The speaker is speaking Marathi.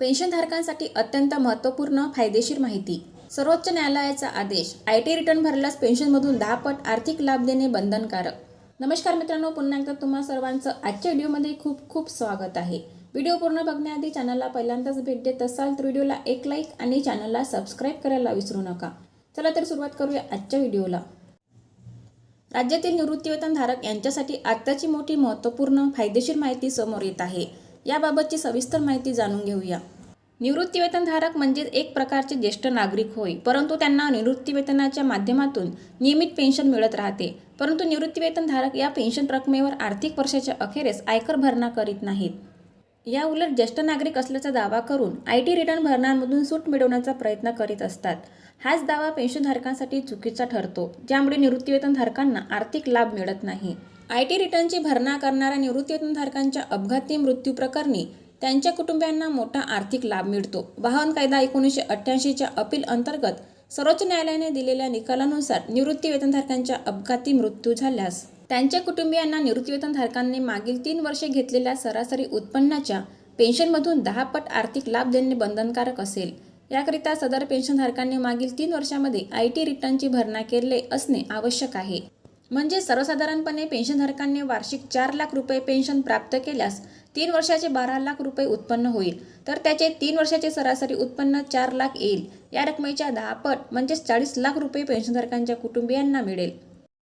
पेन्शनधारकांसाठी अत्यंत महत्त्वपूर्ण फायदेशीर माहिती. सर्वोच्च न्यायालयाचा आदेश आय टी रिटर्न भरल्यास पेन्शनमधून दहा पट आर्थिक लाभ देणे बंधनकारक. नमस्कार मित्रांनो पुन्हा एकदा तुम्हा सर्वांचं आजच्या व्हिडिओमध्ये खूप खूप स्वागत आहे. व्हिडिओ पूर्ण बघण्याआधी चॅनलला पहिल्यांदाच भेट देत असाल तर व्हिडिओला एक लाईक आणि चॅनलला सबस्क्राईब करायला विसरू नका. चला तर सुरुवात करूया आजच्या व्हिडिओला. राज्यातील निवृत्तीवेतनधारक यांच्यासाठी आत्ताची मोठी महत्त्वपूर्ण फायदेशीर माहिती समोर येत आहे. याबाबतची सविस्तर माहिती जाणून घेऊया. निवृत्तीवेतनधारक म्हणजे एक प्रकारचे ज्येष्ठ नागरिक होय. परंतु त्यांना निवृत्तीवेतनाच्या माध्यमातून नियमित पेन्शन मिळत राहते. परंतु निवृत्तीवेतनधारक या पेन्शन रकमेवर आर्थिक वर्षाच्या अखेरीस आयकर भरणा करीत नाहीत. या उलट ज्येष्ठ नागरिक असल्याचा दावा करून आय टी रिटर्न भरणांमधून सूट मिळवण्याचा प्रयत्न करीत असतात. हाच दावा पेन्शनधारकांसाठी चुकीचा ठरतो ज्यामुळे निवृत्तीवेतनधारकांना आर्थिक लाभ मिळत नाही. आय टी रिटर्नची भरणा करणाऱ्या निवृत्तीवेतनधारकांच्या अपघाती मृत्यू प्रकरणी त्यांच्या कुटुंबियांना मोठा आर्थिक लाभ मिळतो. वाहन कायदा एकोणीसशे अठ्ठ्याऐंशीच्या अपील अंतर्गत सर्वोच्च न्यायालयाने दिलेल्या निकालानुसार निवृत्तीवेतनधारकांच्या अपघाती मृत्यू झाल्यास त्यांच्या कुटुंबियांना निवृत्तीवेतनधारकांनी मागील तीन वर्षे घेतलेल्या सरासरी उत्पन्नाच्या पेन्शनमधून दहा पट आर्थिक लाभ देणे बंधनकारक असेल. याकरिता सदर पेन्शनधारकांनी मागील तीन वर्षामध्ये आय टी रिटर्नची भरणा केले असणे आवश्यक आहे. म्हणजे सर्वसाधारणपणे पेन्शनधारकांनी वार्षिक चार लाख रुपये पेन्शन प्राप्त केल्यास तीन वर्षाचे बारा लाख रुपये उत्पन्न होईल. तर त्याचे तीन वर्षाचे सरासरी उत्पन्न चार लाख येईल. या रकमेच्या दहा पट म्हणजेच चाळीस लाख रुपये पेन्शनधारकांच्या कुटुंबियांना मिळेल.